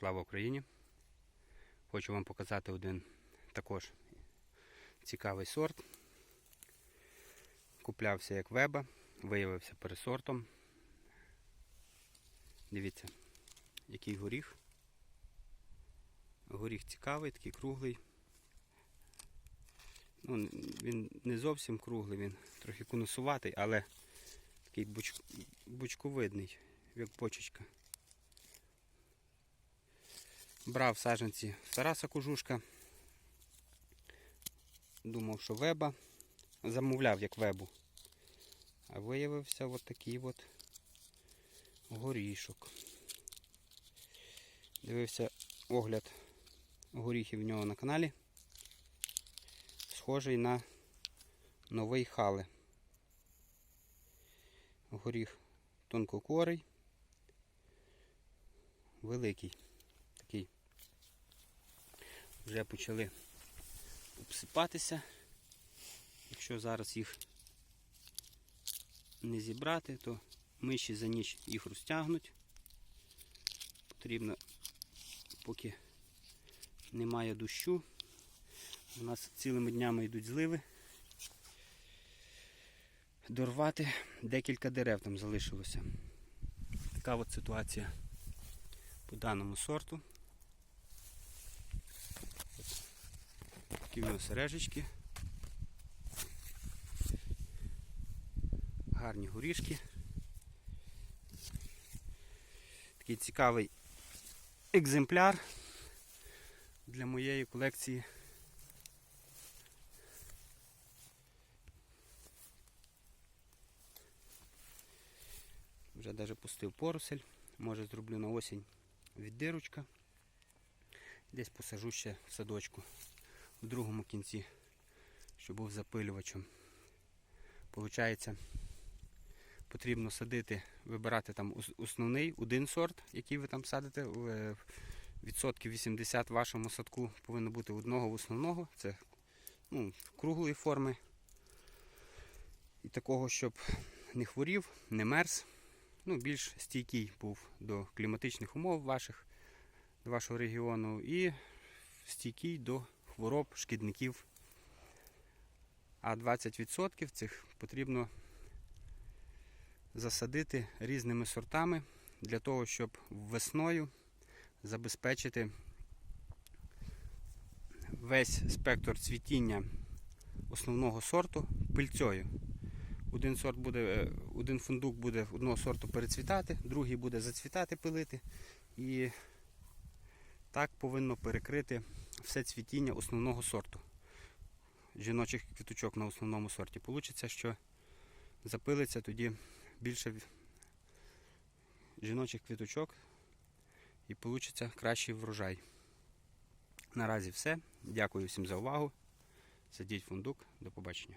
Слава Україні! Хочу вам показати один також цікавий сорт. Куплявся як веба, виявився пересортом. Дивіться, який горіх. Горіх цікавий, такий круглий. Ну, він не зовсім круглий, він трохи конусуватий, але такий буч... бучковидний, як почечка. Брав саджанці в Тараса Кожушка. Думав, що веба. Замовляв як вебу. А виявився от такий от горішок. Дивився огляд горіхів в нього на каналі. Схожий на новий хале. Горіх тонкокорий, великий. Вже почали обсипатися. Якщо зараз їх не зібрати, то миші за ніч їх розтягнуть. Потрібно, поки немає дощу. У нас цілими днями йдуть зливи. Дорвати декілька дерев там залишилося. Така от ситуація по даному сорту. Такі в нього сережечки. Гарні горішки. Такий цікавий екземпляр для моєї колекції. Вже навіть пустив поросель. Може зроблю на осінь віддирочка. Десь посажу ще в садочку в другому кінці, що був запилювачем. Получається, потрібно садити, вибирати там основний один сорт, який ви там садите. е, Відсотків 80 в вашому садку повинно бути одного основного. Це ну, круглої форми. І такого, щоб не хворів, не мерз. Ну, більш стійкий був до кліматичних умов ваших, до вашого регіону, і стійкий до хвороб, шкідників. А 20% цих потрібно засадити різними сортами для того, щоб весною забезпечити весь спектр цвітіння основного сорту пильцею. Один сорт буде, е, один фундук буде одного сорту перецвітати, другий буде зацвітати, пилити. І так повинно перекрити все цвітіння основного сорту. Жіночих квіточок на основному сорті. Получиться, що запилиться тоді більше жіночих квіточок і получиться кращий врожай. Наразі все. Дякую всім за увагу. Садіть фундук. До побачення.